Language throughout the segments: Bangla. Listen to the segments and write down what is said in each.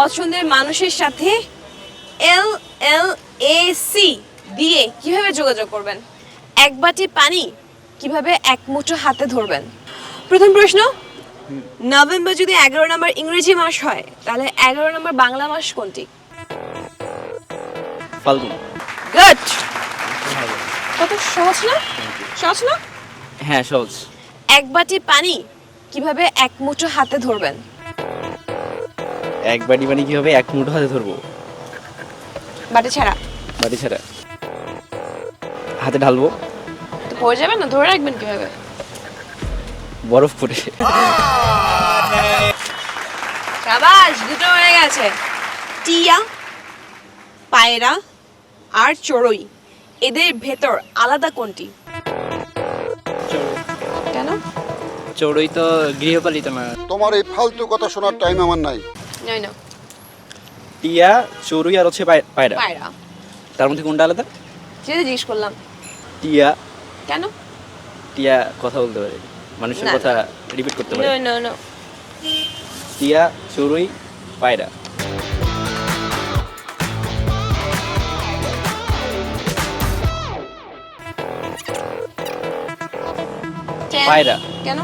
পছন্দের মানুষের সাথে এল এল এ সি দিয়ে কীভাবে যোগাযোগ করবেন? এক বাটি পানি কীভাবে এক মুঠো হাতে ধরবেন? প্রথম প্রশ্ন নভেম্বর যদি এগারো নম্বর ইংরেজি মাস হয় তাহলে এগারো নম্বর বাংলা মাস কোনটি? ফাল্গুন। গুড কত সহজ না? সহজ না? হ্যাঁ সহজ। এক বাটি পানি কীভাবে এক মুঠো হাতে ধরবেন? এক বাটি মানে কি হবে? এক মুঠো হাতে ধরবো। বাটি ছাড়া। বাটি ছাড়া। হাতে ঢালবো। তো পড়ে যাবে না? ধরে রাখবেন কীভাবে? বরফ পরে সাবাস দুটো হয়ে গেছে। টিয়া পায়রা আর চড়ুই। এদের ভেতর আলাদা কোনটি? কেন? চড়ুই তো গৃহপালিত না। তোমার এই ফালতু কথা শোনার টাইম আমার নাই। নয় না টিয়া চড়ুই আর হচ্ছে পায়- পায়রা। পায়রা। তার মধ্যে কোনটা আলাদা? সেটা জিজ্ঞেস করলাম। টিয়া। কেন? টিয়া কথা বলতে পারে। মানুষের না, কথা রিপিট করতে পারে। নো নো নো টিয়া চড়ুই পায়রা। পায়রা। কেন?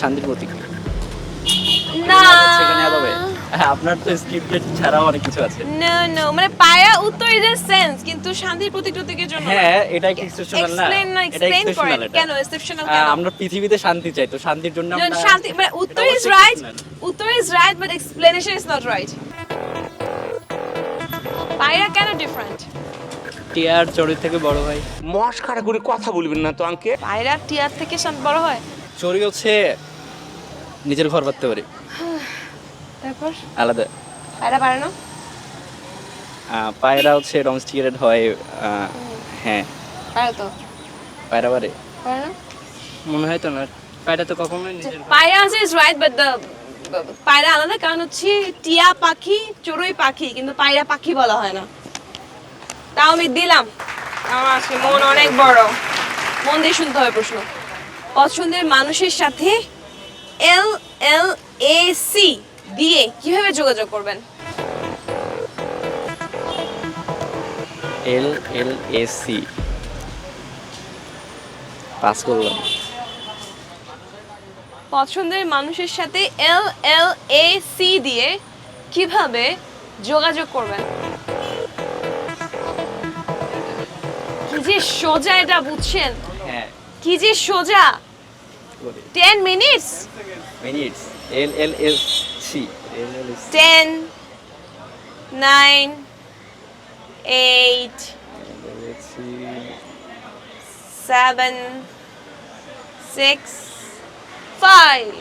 শান্তির প্রতীক। না সেখানে আলাদা হবে। হ্যাঁ, আপনার তো স্ক্রিপ্টেড ছাড়াও অনেক কিছু আছে। নো নো মানে পায়রা উত্তর ইজ সেন্স কিন্তু শান্তির প্রতীক প্রতীকের জন্য হ্যাঁ এটা একটা এক্সেপশনাল না। এক্সপ্লেন না এক্সপ্লেন করেন কেন এক্সেপশনাল কেন? আমরা পৃথিবীতে শান্তি চাই তো শান্তির জন্য আমরা শান্তি মানে উত্তর ইজ রাইট উত্তর is right but explanation is not right পায়রা কেন ডিফারেন্ট টিয়ার চড়ুই থেকে বড় হয় মস্কারা করে কথা বলবেন না তো আঙ্কে পায়রা টিয়ার থেকে শান্ত বড় হয়? চড়ুই হচ্ছে নিজের ঘর বাঁধতে পারে। তারপর? আলাদা। পায়রা পারে না পায়রা হচ্ছে ডোমেস্টিকেটেড হয় হ্যাঁ। পারে তো। পায়রা পারে না মনে হয় তো না পায়রা তো কখনোই নিজের পায়রা answer is right but the পায়রা আলাদা কারণ হচ্ছে টিয়া পাখি চড়ুই পাখি কিন্তু পায়রা পাখি বলা হয় না। তাও আমি দিলাম। আমার আজকে মন অনেক বড়। মন দিয়ে শুনতে হবে প্রশ্ন। পছন্দের মানুষের সাথে এল এল এ সি দিয়ে কীভাবে যোগাযোগ করবেন? এল এল এ সি। পাস করলাম। পছন্দের মানুষের সাথে এল এল এ সি দিয়ে কীভাবে যোগাযোগ করবেন? কি যে সোজা এটা বুঝছেন? হ্যাঁ। কি যে সোজা? Ten minutes? Minutes. L L S L S ten nine seven, six, five,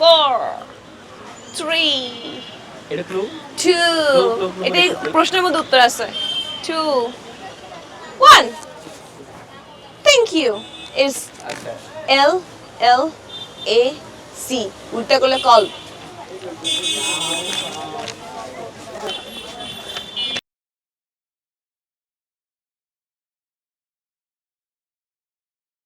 four, three, এটা two. প্রশ্নের মধ্যে উত্তর আছে two, one. Thank you. Is আচ্ছা L L A C. উল্টা করলে কল Thank you.